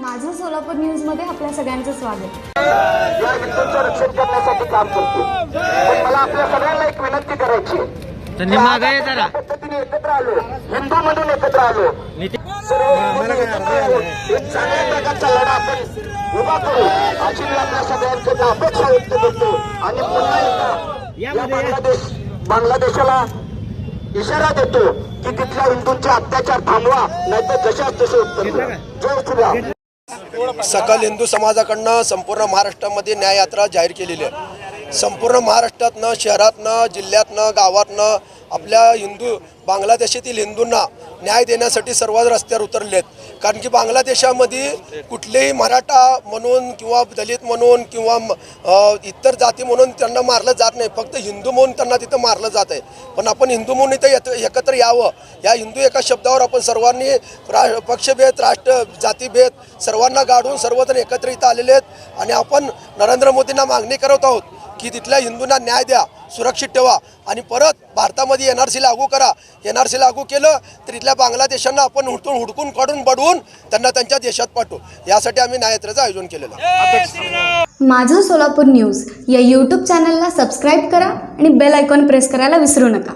माझं सोलापूर न्यूजमध्ये आपल्या सगळ्यांचं स्वागत रक्षण करण्यासाठी काम करतो पण मला आपल्या सगळ्यांना एक विनंती करायची आहे. त्यांनी मागं ये जरा. पद्धतीने एकत्र आलो हिंदू म्हणून एकत्र आलो. एक चांगल्या प्रकारचा लढा आपण उभा करू अशी मी आपल्या सगळ्यांकडे अपेक्षा व्यक्त करतो आणि पुन्हा एकदा या बांगलादेश बांगलादेशाला इशारा देतो की तिथल्या हिंदूंचे अत्याचार थांबवा नाहीतर जशाच तसे उत्तर द्या. जय श्रीराम सकल हिंदू समाजाकडनं संपूर्ण महाराष्ट्रामध्ये न्याययात्रा जाहीर केलेली आहे. संपूर्ण महाराष्ट्रातनं शहरातनं जिल्ह्यातनं गावातनं आपल्या हिंदू बांगलादेशातील हिंदूंना न्याय देण्यासाठी सर्वच रस्त्यावर उतरले आहेत कारण की बांगलादेशामध्ये कुठलेही मराठा म्हणून किंवा दलित म्हणून किंवा म- इतर जाती म्हणून त्यांना मारलं जात नाही. फक्त हिंदू म्हणून त्यांना तिथं मारलं जात आहे. पण आपण हिंदू म्हणून इथं येत एकत्र यावं. या हिंदू एका शब्दावर आपण सर्वांनी रा पक्षभेद राष्ट्र जातीभेद सर्वांना गाडून सर्वजण एकत्र इथं आलेले आहेत. आणि आपण नरेंद्र मोदींना मागणी करत आहोत. की तिथल्या हिंदूंना न्याय द्या सुरक्षित ठेवा आणि परत भारतामध्ये एन आर सी लागू करा. एन आर सी लागू केलं तर इथल्या बांगलादेशांना आपण हुडकून हुडकून काढून बडवून त्यांना त्यांच्या देशात पाठवू. यासाठी आम्ही न्याययात्रेचं आयोजन केलेलं माझं सोलापूर न्यूज या यूट्यूब चॅनलला सबस्क्राईब करा आणि बेल आयकॉन प्रेस करायला विसरू नका.